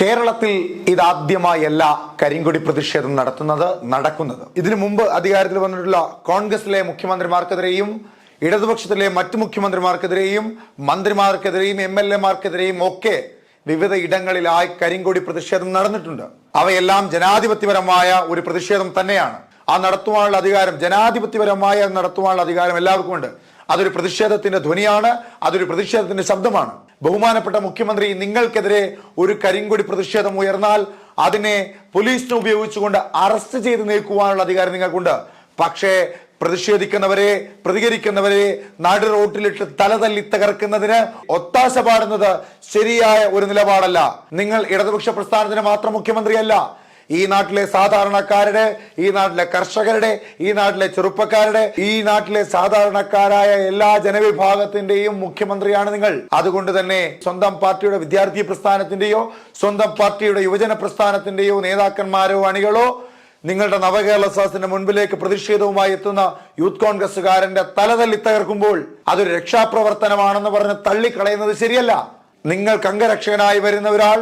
കേരളത്തിൽ ഇതാദ്യമായല്ല കരിങ്കൊടി പ്രതിഷേധം നടത്തുന്നത് നടക്കുന്നത്. ഇതിനു മുമ്പ് അധികാരത്തിൽ വന്നിട്ടുള്ള കോൺഗ്രസിലെ മുഖ്യമന്ത്രിമാർക്കെതിരെയും ഇടതുപക്ഷത്തിലെ മറ്റു മുഖ്യമന്ത്രിമാർക്കെതിരെയും മന്ത്രിമാർക്കെതിരെയും എം എൽ എമാർക്കെതിരെയും ഒക്കെ വിവിധ ഇടങ്ങളിലായി കരിങ്കൊടി പ്രതിഷേധം നടന്നിട്ടുണ്ട്. അവയെല്ലാം ജനാധിപത്യപരമായ ഒരു പ്രതിഷേധം തന്നെയാണ്. ആ നടത്തുവാനുള്ള അധികാരം ജനാധിപത്യപരമായ നടത്തുവാനുള്ള അധികാരം എല്ലാവർക്കും ഉണ്ട് അതൊരു പ്രതിഷേധത്തിന്റെ ധ്വനിയാണ് അതൊരു പ്രതിഷേധത്തിന്റെ ശബ്ദമാണ്. ബഹുമാനപ്പെട്ട മുഖ്യമന്ത്രി നിങ്ങൾക്കെതിരെ ഒരു കരിങ്കൊടി പ്രതിഷേധം ഉയർന്നാൽ അതിനെ പോലീസിനെ ഉപയോഗിച്ചുകൊണ്ട് അറസ്റ്റ് ചെയ്ത് നീക്കുവാനുള്ള അധികാരം നിങ്ങൾക്കുണ്ട്. പക്ഷേ പ്രതിഷേധിക്കുന്നവരെ പ്രതികരിക്കുന്നവരെ നാട് റോട്ടിലിട്ട് തലതല്ലി തകർക്കുന്നതിന് ഒത്താശ പാടുന്നത് ശരിയായ ഒരു നിലപാടല്ല. നിങ്ങൾ ഇടതുപക്ഷ പ്രസ്ഥാനത്തിന് മാത്രം മുഖ്യമന്ത്രിയല്ല ഈ നാട്ടിലെ സാധാരണക്കാരുടെ ഈ നാട്ടിലെ കർഷകരുടെ ഈ നാട്ടിലെ ചെറുപ്പക്കാരുടെ ഈ നാട്ടിലെ സാധാരണക്കാരായ എല്ലാ ജനവിഭാഗത്തിന്റെയും മുഖ്യമന്ത്രിയാണ് നിങ്ങൾ. അതുകൊണ്ട് തന്നെ സ്വന്തം പാർട്ടിയുടെ വിദ്യാർത്ഥി പ്രസ്ഥാനത്തിന്റെയോ സ്വന്തം പാർട്ടിയുടെ യുവജന പ്രസ്ഥാനത്തിന്റെയോ നേതാക്കന്മാരോ അണികളോ നിങ്ങളുടെ നവകേരള സദസ്സിന്റെ മുൻപിലേക്ക് പ്രതിഷേധവുമായി എത്തുന്ന യൂത്ത് കോൺഗ്രസുകാരന്റെ തലതല്ലി തകർക്കുമ്പോൾ അതൊരു രക്ഷാപ്രവർത്തനമാണെന്ന് പറഞ്ഞ് തള്ളിക്കളയുന്നത് ശരിയല്ല. നിങ്ങൾക്ക് അംഗരക്ഷകനായി വരുന്ന ഒരാൾ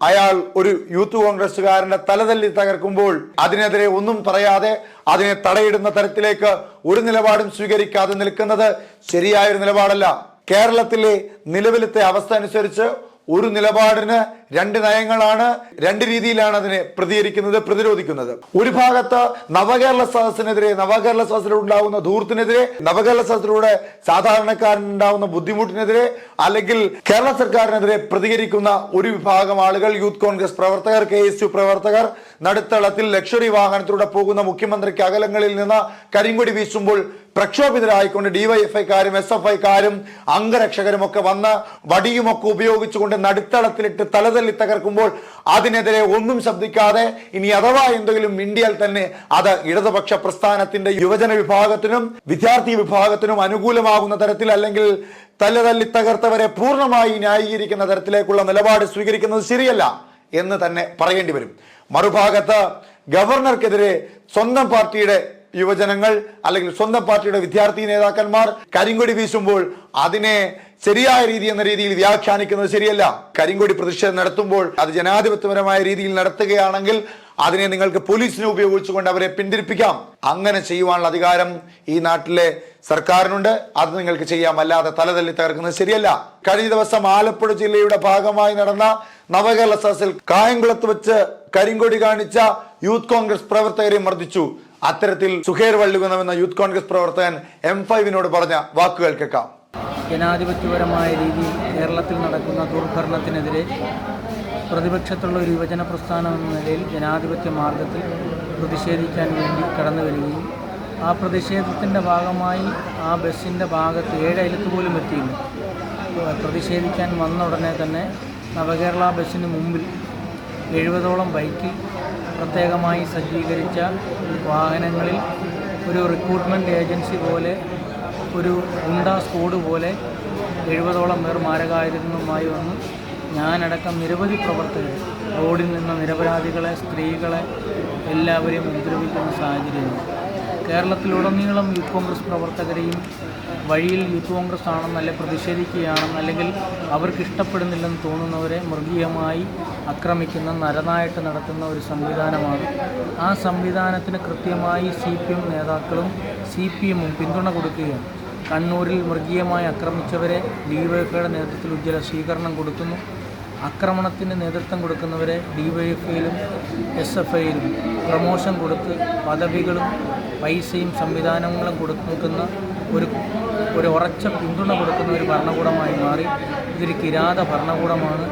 അയാൾ ഒരു യൂത്ത് കോൺഗ്രസുകാരന്റെ തലതല്ലി തകർക്കുമ്പോൾ അതിനെതിരെ ഒന്നും പറയാതെ അതിനെ തടയിടുന്ന തരത്തിലേക്ക് ഒരു നിലപാടും സ്വീകരിക്കാതെ നിൽക്കുന്നത് ശരിയായൊരു നിലപാടല്ല. കേരളത്തിലെ നിലവിലത്തെ അവസ്ഥ അനുസരിച്ച് ഒരു നിലപാടിന് രണ്ട് നയങ്ങളാണ് രണ്ട് രീതിയിലാണ് അതിനെ പ്രതികരിക്കുന്നത് പ്രതിരോധിക്കുന്നത്. ഒരു ഭാഗത്ത് നവകേരള സദസ്സിനെതിരെ നവകേരള സദസ്സിലൂടെ ഉണ്ടാകുന്ന ധൂർത്തിനെതിരെ നവകേരള സദസ്സിലൂടെ സാധാരണക്കാരനുണ്ടാവുന്ന ബുദ്ധിമുട്ടിനെതിരെ അല്ലെങ്കിൽ കേരള സർക്കാരിനെതിരെ പ്രതികരിക്കുന്ന ഒരു വിഭാഗം ആളുകൾ യൂത്ത് കോൺഗ്രസ് പ്രവർത്തകർ കെ എസ് യു പ്രവർത്തകർ നടുത്തളത്തിൽ ലക്ഷറി വാഹനത്തിലൂടെ പോകുന്ന മുഖ്യമന്ത്രിക്ക് അകലങ്ങളിൽ നിന്ന് കരിങ്കൊടി വീശുമ്പോൾ പ്രക്ഷോഭിതരായിക്കൊണ്ട് ഡിവൈഎഫ്ഐക്കാരും എസ് എഫ് ഐക്കാരും അംഗരക്ഷകരും ഒക്കെ വന്ന് വടിയുമൊക്കെ ഉപയോഗിച്ചുകൊണ്ട് നടുത്തളത്തിലിട്ട് തലതല്ലി തകർക്കുമ്പോൾ അതിനെതിരെ ഒന്നും ശബ്ദിക്കാതെ ഇനി അഥവാ എന്തെങ്കിലും ഇന്ത്യയിൽ തന്നെ അത് ഇടതുപക്ഷ പ്രസ്ഥാനത്തിന്റെ യുവജന വിഭാഗത്തിനും വിദ്യാർത്ഥി വിഭാഗത്തിനും അനുകൂലമാകുന്ന തരത്തിൽ അല്ലെങ്കിൽ തലതല്ലി തകർത്തവരെ പൂർണമായി ന്യായീകരിക്കുന്ന തരത്തിലേക്കുള്ള നിലപാട് സ്വീകരിക്കുന്നത് ശരിയല്ല എന്ന് തന്നെ പറയേണ്ടി വരും. മറുഭാഗത്ത് ഗവർണർക്കെതിരെ സ്വന്തം പാർട്ടിയുടെ യുവജനങ്ങൾ അല്ലെങ്കിൽ സ്വന്തം പാർട്ടിയുടെ വിദ്യാർത്ഥി നേതാക്കന്മാർ കരിങ്കൊടി വീശുമ്പോൾ അതിനെ ശരിയായ രീതി എന്ന രീതിയിൽ വ്യാഖ്യാനിക്കുന്നത് ശരിയല്ല. കരിങ്കൊടി പ്രതിഷേധം നടത്തുമ്പോൾ അത് ജനാധിപത്യപരമായ രീതിയിൽ നടത്തുകയാണെങ്കിൽ അതിനെ നിങ്ങൾക്ക് പോലീസിനെ ഉപയോഗിച്ചുകൊണ്ട് അവരെ പിന്തിരിപ്പിക്കാം. അങ്ങനെ ചെയ്യുവാനുള്ള അധികാരം ഈ നാട്ടിലെ സർക്കാരിനുണ്ട്. അത് നിങ്ങൾക്ക് ചെയ്യാം. അല്ലാതെ തലതല്ലി തകർക്കുന്നത് ശരിയല്ല. കഴിഞ്ഞ ദിവസം ആലപ്പുഴ ജില്ലയുടെ ഭാഗമായി നടന്ന നവകേരള സദസ്സിൽ കായംകുളത്ത് വെച്ച് കരിങ്കൊടി കാണിച്ച യൂത്ത് കോൺഗ്രസ് പ്രവർത്തകരെ മർദ്ദിച്ചു. അത്തരത്തിൽ സുഖേർ വള്ളികുന്നം എന്ന യൂത്ത് കോൺഗ്രസ് പ്രവർത്തകൻ എം ഫൈവിനോട് പറഞ്ഞ വാക്കുകൾ കേൾക്കാം. ജനാധിപത്യപരമായ രീതിയിൽ കേരളത്തിൽ നടക്കുന്ന ദുർഭരണത്തിനെതിരെ പ്രതിപക്ഷത്തുള്ള ഒരു യുവജന പ്രസ്ഥാനം എന്ന നിലയിൽ ജനാധിപത്യ മാർഗത്തിൽ പ്രതിഷേധിക്കാൻ വേണ്ടി കടന്നു വരികയും ആ പ്രതിഷേധത്തിന്റെ ഭാഗമായി ആ ബസ്സിന്റെ ഭാഗത്ത് ഏഴയലത്ത് പോലും എത്തിയില്ല. പ്രതിഷേധിക്കാൻ വന്ന ഉടനെ തന്നെ നവകേരള ബസ്സിന് മുമ്പിൽ എഴുപതോളം ബൈക്കിൽ പ്രത്യേകമായി സജ്ജീകരിച്ച വാഹനങ്ങളിൽ ഒരു റിക്രൂട്ട്മെന്റ് ഏജൻസി പോലെ ഒരു ഗുണ്ട സ്കോഡ് പോലെ എഴുപതോളം പേർ മാരകായുധങ്ങളുമായി വന്ന് ഞാനടക്കം നിരവധി പ്രവർത്തകർ റോഡിൽ നിന്ന് നിരപരാധികളെ സ്ത്രീകളെ എല്ലാവരെയും ഉപദ്രവിക്കുന്ന സാഹചര്യമാണ് കേരളത്തിലുടനീളം യൂത്ത് കോൺഗ്രസ് പ്രവർത്തകരെയും വഴിയിൽ യൂത്ത് കോൺഗ്രസ് ആണെന്ന് അല്ലെങ്കിൽ പ്രതിഷേധിക്കുകയാണെന്ന് അല്ലെങ്കിൽ അവർക്ക് ഇഷ്ടപ്പെടുന്നില്ലെന്ന് തോന്നുന്നവരെ മൃഗീയമായി ആക്രമിക്കുന്ന നരനായിട്ട് നടത്തുന്ന ഒരു സംവിധാനമാണ്. ആ സംവിധാനത്തിന് കൃത്യമായി സി പി എം നേതാക്കളും സി പി എമ്മും പിന്തുണ കൊടുക്കുകയാണ്. കണ്ണൂരിൽ മൃഗീയമായി ആക്രമിച്ചവരെ വൈഫയുടെ നേതൃത്വത്തിൽ ഉജ്ജ്വല സ്വീകരണം കൊടുക്കുന്നു. ആക്രമണത്തിന് നേതൃത്വം കൊടുക്കുന്നവരെ ഡിവൈഎഫ്ഐയിലും എസ് എഫ് ഐയിലും പ്രമോഷൻ കൊടുത്ത് പദവികളും പൈസയും സംവിധാനങ്ങളും കൊടുക്കുന്ന ഒരു ഒരു ഉറച്ച പിന്തുണ കൊടുക്കുന്ന ഒരു ഭരണകൂടമായി മാറി. ഇതൊരു കിരാത ഭരണകൂടമാണ്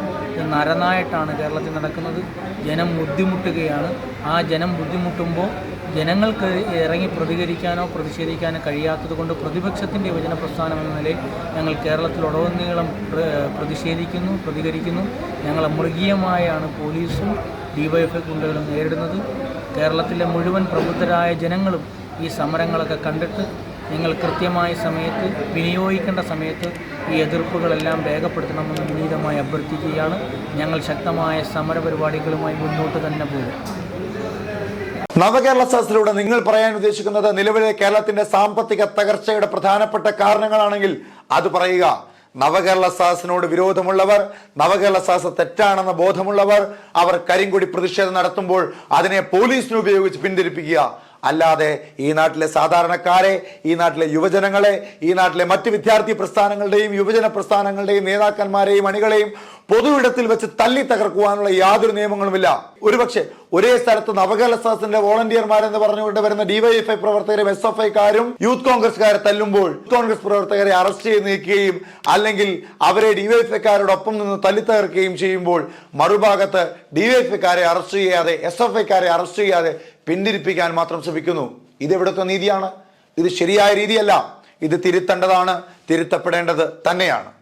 നരനായിട്ടാണ് കേരളത്തിൽ നടക്കുന്നത്. ജനം ബുദ്ധിമുട്ടുകയാണ്. ആ ജനം ബുദ്ധിമുട്ടുമ്പോൾ ജനങ്ങൾക്ക് ഇറങ്ങി പ്രതികരിക്കാനോ പ്രതിഷേധിക്കാനോ കഴിയാത്തത് കൊണ്ട് പ്രതിപക്ഷത്തിന്റെ യുവജന പ്രസ്ഥാനം എന്ന നിലയിൽ ഞങ്ങൾ കേരളത്തിലുടനീളം പ്ര- പ്രതിഷേധിക്കുന്നു പ്രതികരിക്കുന്നു. ഞങ്ങളെ മൃഗീയമായാണ് പോലീസും ഡിവൈഎഫ്ഐ ഗുണ്ടകളും നേരിടുന്നത്. കേരളത്തിലെ മുഴുവൻ പ്രബുദ്ധരായ ജനങ്ങളും ഈ സമരങ്ങളൊക്കെ കണ്ടിട്ട് നിങ്ങൾ കൃത്യമായ സമയത്ത് വിനിയോഗിക്കേണ്ട സമയത്ത് ഈ എതിർപ്പുകളെല്ലാം രേഖപ്പെടുത്തണമെന്ന് വിനീതമായി അഭ്യർത്ഥിക്കുകയാണ്. ഞങ്ങൾ ശക്തമായ സമരപരിപാടികളുമായി മുന്നോട്ട് തന്നെ പോകും. നവകേരള സദസ്സിലൂടെ നിങ്ങൾ പറയാൻ ഉദ്ദേശിക്കുന്നത് നിലവിലെ കേരളത്തിന്റെ സാമ്പത്തിക തകർച്ചയുടെ പ്രധാനപ്പെട്ട കാരണങ്ങളാണെങ്കിൽ അത് പറയുക. നവകേരള സദസ്സിനോട് വിരോധമുള്ളവർ നവകേരള സദസ് തെറ്റാണെന്ന ബോധമുള്ളവർ അവർ കരിങ്കൊടി പ്രതിഷേധം നടത്തുമ്പോൾ അതിനെ പോലീസിനെ ഉപയോഗിച്ച് പിന്തിരിപ്പിക്കുക. അല്ലാതെ ഈ നാട്ടിലെ സാധാരണക്കാരെ ഈ നാട്ടിലെ യുവജനങ്ങളെ ഈ നാട്ടിലെ മറ്റ് വിദ്യാർത്ഥി പ്രസ്ഥാനങ്ങളുടെയും യുവജന പ്രസ്ഥാനങ്ങളുടെയും നേതാക്കന്മാരെയും അണികളെയും പൊതുവിടത്തിൽ വെച്ച് തല്ലി തകർക്കുവാനുള്ള യാതൊരു നിയമങ്ങളുമില്ല. ഒരുപക്ഷെ ഒരേ സ്ഥലത്ത് നവകേരള സദസ്സിന്റെ വോളണ്ടിയർമാരെന്ന് പറഞ്ഞുകൊണ്ട് വരുന്ന ഡിവൈഎഫ്ഐ പ്രവർത്തകരും എസ് എഫ് ഐക്കാരും യൂത്ത് കോൺഗ്രസ്സുകാരെ തല്ലുമ്പോൾ കോൺഗ്രസ് പ്രവർത്തകരെ അറസ്റ്റ് ചെയ്ത് നീക്കുകയും അല്ലെങ്കിൽ അവരെ ഡിവൈഎഫ്ഐക്കാരോടൊപ്പം നിന്ന് തല്ലി തകർക്കുകയും ചെയ്യുമ്പോൾ മറുഭാഗത്ത് ഡിവൈഎഫ്ഐക്കാരെ അറസ്റ്റ് ചെയ്യാതെ എസ് എഫ് ഐക്കാരെ അറസ്റ്റ് ചെയ്യാതെ പിന്തിരിപ്പിക്കാൻ മാത്രം ശ്രമിക്കുന്നു. ഇത് നീതിയാണ്? ഇത് ശരിയായ രീതിയല്ല. ഇത് തിരുത്തേണ്ടതാണ് തിരുത്തപ്പെടേണ്ടത് തന്നെയാണ്.